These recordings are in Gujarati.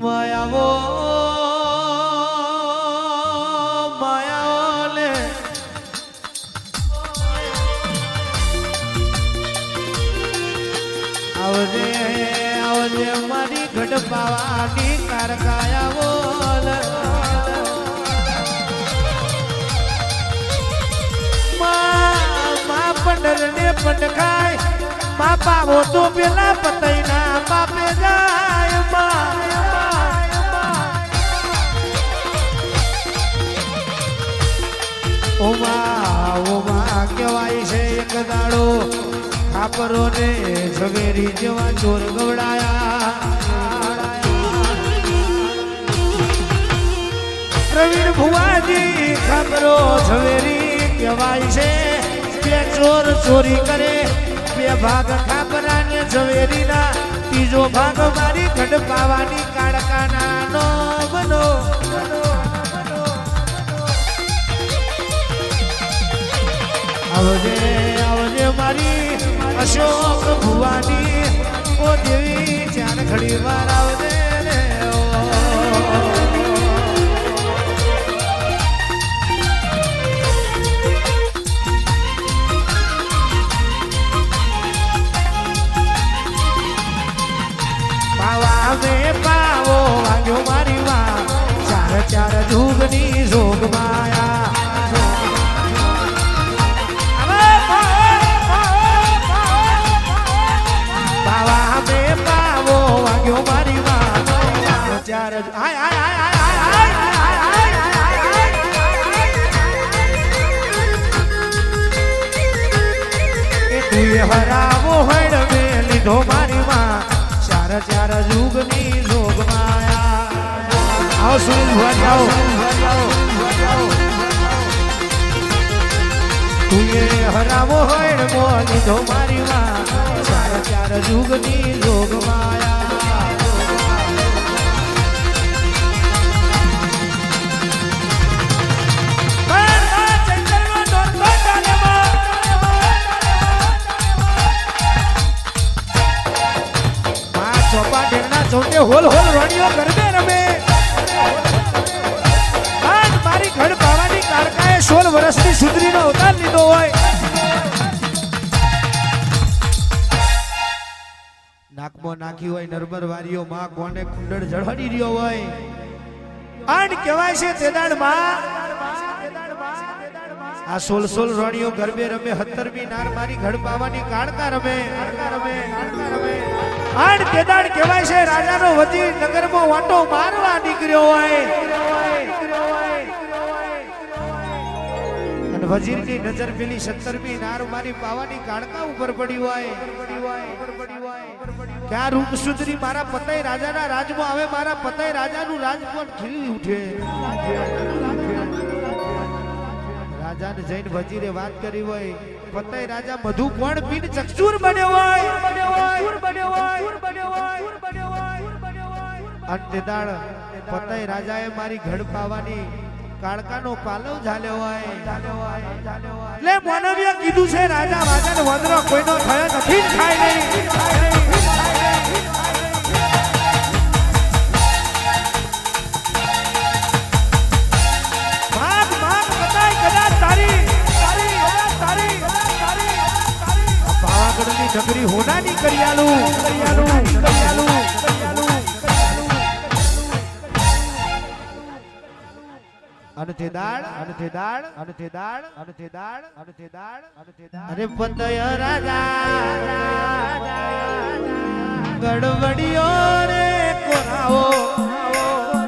માયાવો લે આવજે આવજે મારી ગઢ પાવાની કારકાયાવો પંડર ને પંડખાય માં પાવો તો પેલા પતૈના બાપે જાય ઓમા ઓમા કહેવાય છે એક દાડો. ખાપરો ને ઝવેરી જેવા ચોર ગવડાયા. પ્રવીણ ભુવાજી ખાપરો ઝવેરી કહેવાય છે. બે ચોર ચોરી કરે. બે ભાગ ખાપરા ને ઝવેરીના, ત્રીજો ભાગ મારી ગઢ પાવાની કાળકાના નો બનો આવજે આવજે મારી અશોક ભુવાની, ઓ દેવી ચાર ખડી વાર આવજે. ચાર હાય હાય હાય હાય હાય હાય એ તુએ હરાવો મે લીધો મારી માં ચાર ચાર જુગની જોગ માયા આવો સુનિલ ભુવાજી તુએ હરાવો હડ લીધો મારી માં ચાર ચાર જુગની જોગ માયા ચૌટે હોલ હોલ વાણીઓ ગરબે રમે. આજ મારી ઘડ પાવાની કારકાએ સોળ વર્ષની સુધરીનો અવતાર લીધો હોય. નાકમાં નાખી હોય નરબર વારીઓ, માં કોને કુંડળ જળહડી રહ્યો હોય? આણ કહેવાય છે તેદાડમાં આ સોલ સોલ રોણીઓ ગરબે રમે હત્તરમી નાર મારી ઘડ પાવાની કાળકા રમે. રમે રમે આણ કેદાડ કહેવાય છે, રાજાનો વજીર નગરમાં વાટો મારવા નીકળ્યો હોય. વજીરની નજર પેલી સત્તરમી નાર મારી પાવાની કાળકા ઉપર પડી હોય. ત્યાં રૂપ સુધરી મારા પતય રાજાના રાજમાં આવે, મારા પતય રાજાનું રાજ પણ ખીલી ઉઠે. રાજાને જઈને વજીરે વાત કરી હોય પતય રાજા મધુ કોણ પીન ચક્ષુર બન્યો હોય અંતે દાળ પતય રાજાએ મારી ઘડ પાવાની કાળકાનો પાલવ ઝાલ્યો હોય. એટલે માનવીએ કીધું છે રાજા રાજાને વંદરો કોઈનો થયો નથી થાય નહીં. નગરી હોનાની કરિયાલું કરિયાલું કરિયાલું અને તે દાળ, અને તે દાળ, અને દાળ અને દાળ અને દાળ, અને અરે પતય રાજા, ગડવડિયો રે કોરાવો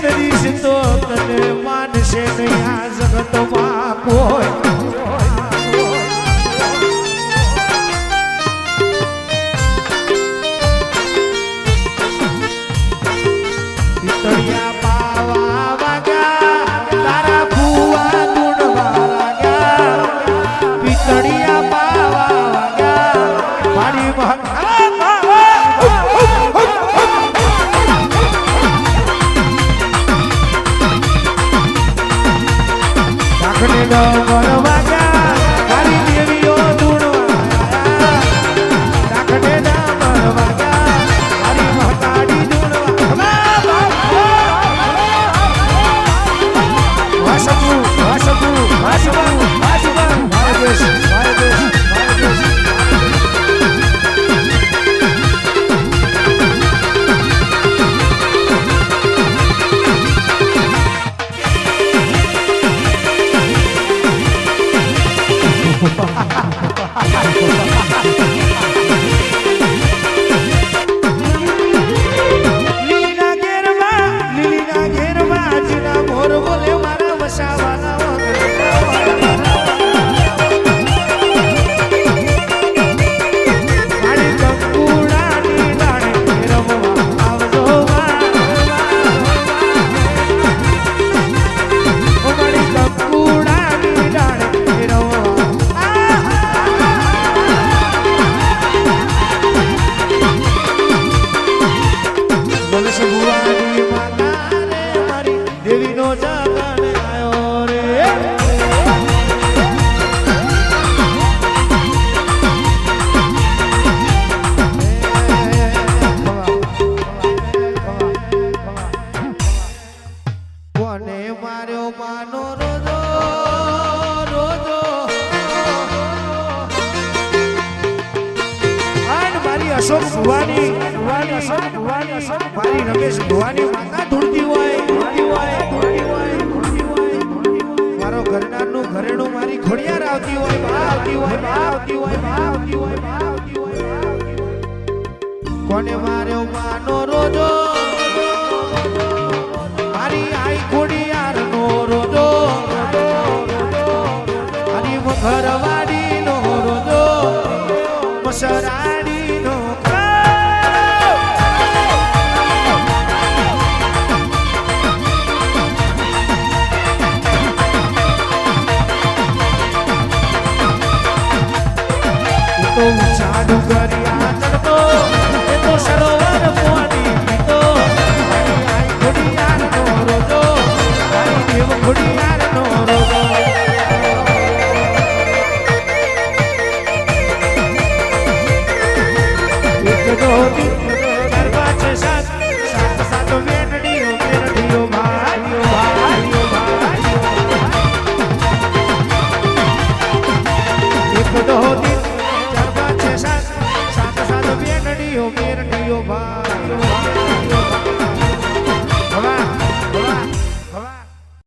Christmas. અશોક ભુવાની મારી રમેશ ભુવાની. માતા ધૂળતી હોય મારો ઘરનારનું ઘરેણું મારી ઘોડિયાર આવતી હોય આવતી હોય આવતી હોય, બા આવતી આવતી હોય. કોને માર્યો માનો રોજો? તો ઉછાળો કરી આ ચડતો એ તો સરોવર પાણી પીતો આઈ ખોડી આ રોજો. આઈ દેવ ખોડી